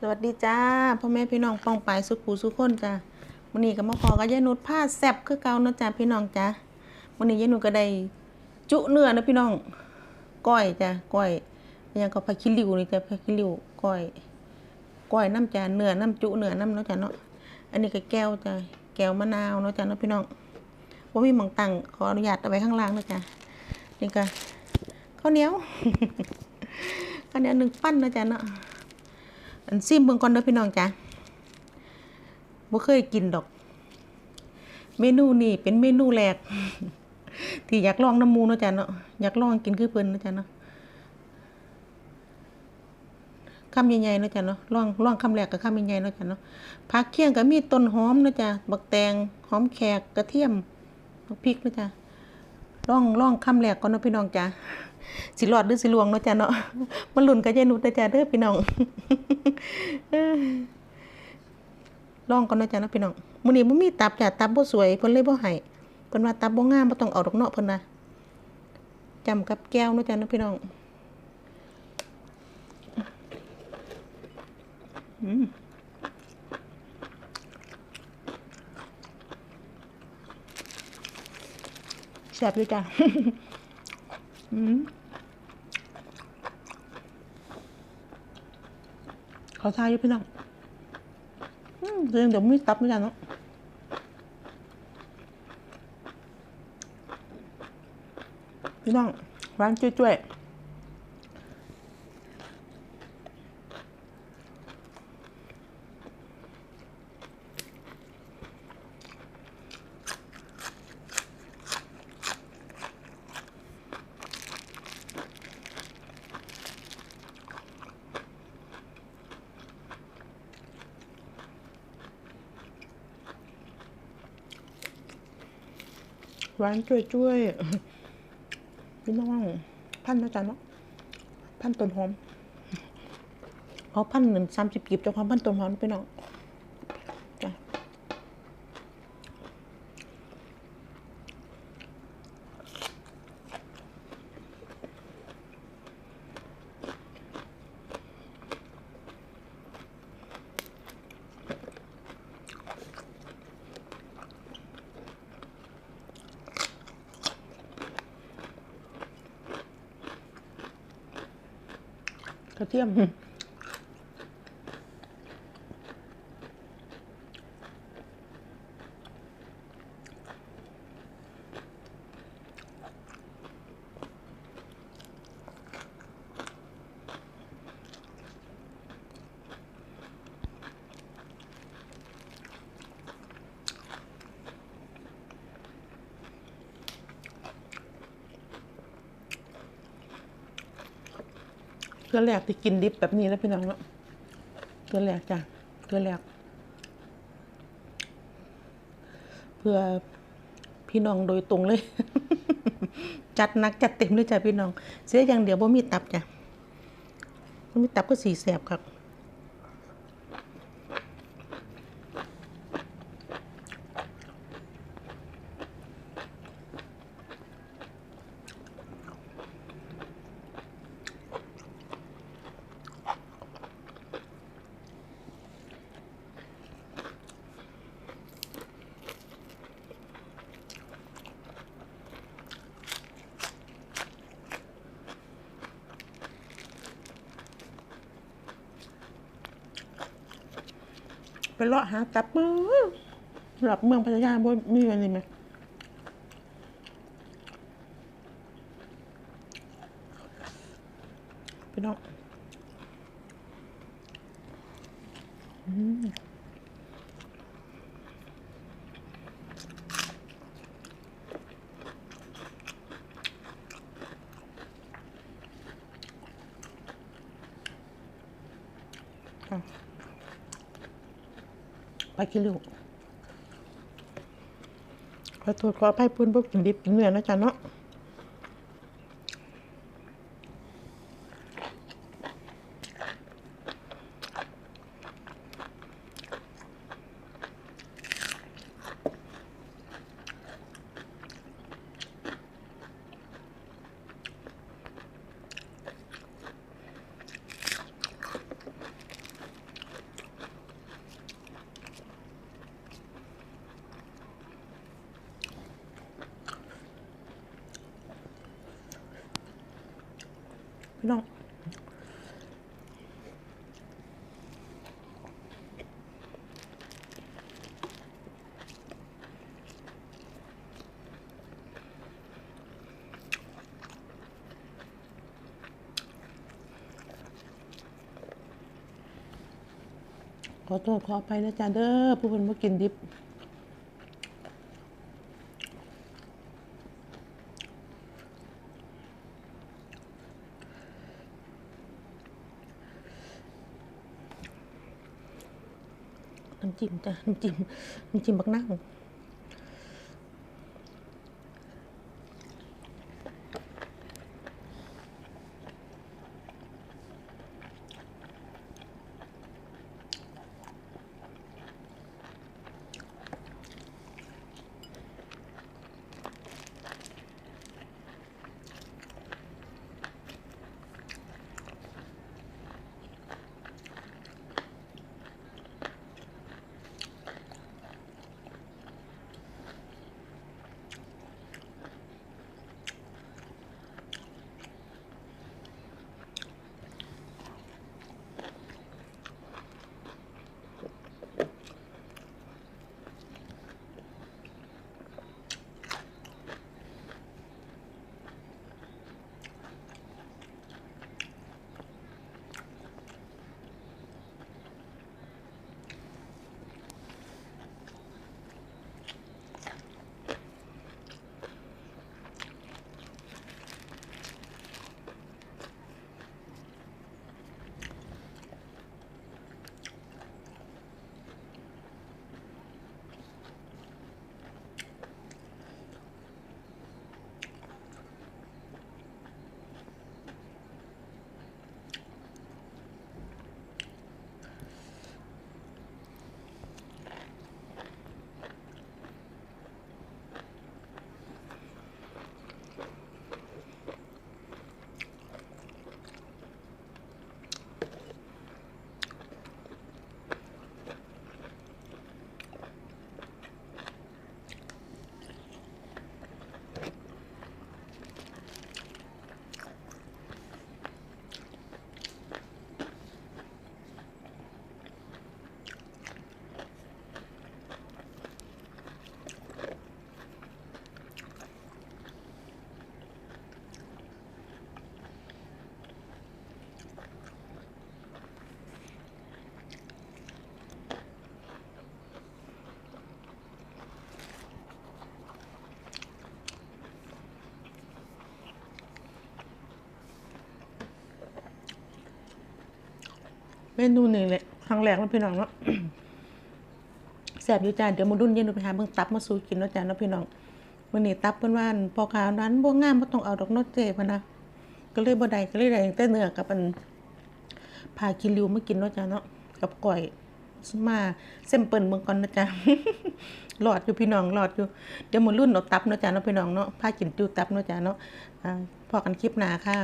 สวัสดีจ้าพ่อแม่พี่น้องป้องปายสุขูสุขคนจ้ามื้อนี้ก็มาขอกับยายนุชผ้าแซบคือเก่าเนาะจ้าพี่น้องจ้ามื้อนี้ยายนุชก็ได้จุเนื้อนะพี่น้องก้อยจ้าก้อยยังก็ผักขี้ริ้วนี่จ้าผักขี้ริ้วก้อยก้อยน้ำจ้าเนื้อน้ำจุเนื้อน้ำเนาะจ้าเนาะอันนี้ก็แก้วจ้าแก้วมะนาวเนาะจ้าเนาะพี่น้องบ่มีหม่องตังขออนุญาตเอาไว้ข้างล่างนะจ้านี่ก็ข้าวเหนียวข้าวเหนียวหนึ่งปั้นนะจ้าเนาะ อันซิมเบิ่งก่อนเด้อพี่น้องจ้ะบ่เคยกินดอก เมนูนี่เป็นเมนูแรก ที่อยากลองน้ำมูเนาะจ้ะเนาะอยากลองกินคือเพิ่นเนาะจ้ะเนาะคำใหญ่ๆเนาะจ้ะเนาะลองลองคำแรกกับคำใหญ่ๆเนาะจ้ะเนาะผักเคียงก็มีต้นหอมเนาะจ้ะบักแตงหอมแขกกระเทียมพริกเนาะจ้ะ ลองลองคำแรกก่อนเนาะพี่น้องจ้ะสิรอดหรือสิลวงเนาะจ้ะเนาะมันหลุนกับยายนุชเด้อจ้ะเด้อพี่น้องลองก่อนเนาะจ้ะเนาะพี่น้องมื้อนี้บ่มีตับจ้ะตับบ่สวยเพิ่นเลยบ่ให้เพิ่นว่าตับบ่งามบ่ต้องเอาดอกเนาะเพิ่นน่ะจำกับแก้วเนาะจ้ะเนาะพี่น้องอืม แซ่บด้วยจ้ะอืมเขาทายอยู่พี่น้องเดี๋ยวเดี๋ยวไม่ตับเหมือนกันเนาะพี่น้องร้านจ้ยๆ ร้านจ้วยๆพี่น้องพันนะจ๊ะเนาะพันต้นหอมเอาพันหนึ่งสามสิบกีบจากความพันต้นหอมพี่น้อง กระเทียม ลือแหลกที่กินดิบแบบนี้แล้วพี่น้องเนาะเกลือแหลกจ้ะเกลือแหลก เพื่อพี่น้องโดยตรงเลย จัดหนักจัดเต็มเลยจ้ะพี่น้อง เสียอย่างเดียวบ่มีตับจ้ะบ่มีตับก็สีแสบครับ ไปเลาะหาตับมือหลับเมืองพัทยาบ่มีอะไรไหมพี่น้องอืมอะ ไปกินลูกขอโทษขออภัยเพื่อนพวกกินดิบกินเนื้อนะจ๊ะเนาะ พี่น้องขอโทษขอไปนะจ๊ะเด้อผู้คนมากินดิบ น้ำจิ้มจ้ะน้ำจิ้มน้ำจิ้มบักนั่ง เมนูหนึ่งเลยครั้งแรกแล้วพี่น้องเนาะแซ่บอยู่จ้าเดี๋ยวมาดุนเย็นดูไปหาเบิ่งตับมาสู่กินเนาะจ้าเนาะพี่น้องวันนี้ตับเพิ่นว่านพอขาวนั้นบ่งามบ่ต้องเอาดอกนาะเจพนะก็เลยบ่ได้ก็เลยได้แต่เนื้อกับอันพากินริวมากินเนาะจ้าเนาะกับก้อยมาเส้นเปิ้นเบิ่งก่อนนะจ้าหลอดอยู่พี่น้องหลอดอยู่ เดี๋ยวมารุ่นเอาตับเนาะจ้าเนาะพี่น้องเนาะพากินติวตับเนาะจ้าเนาะพอกันคลิปหน้าค่ะ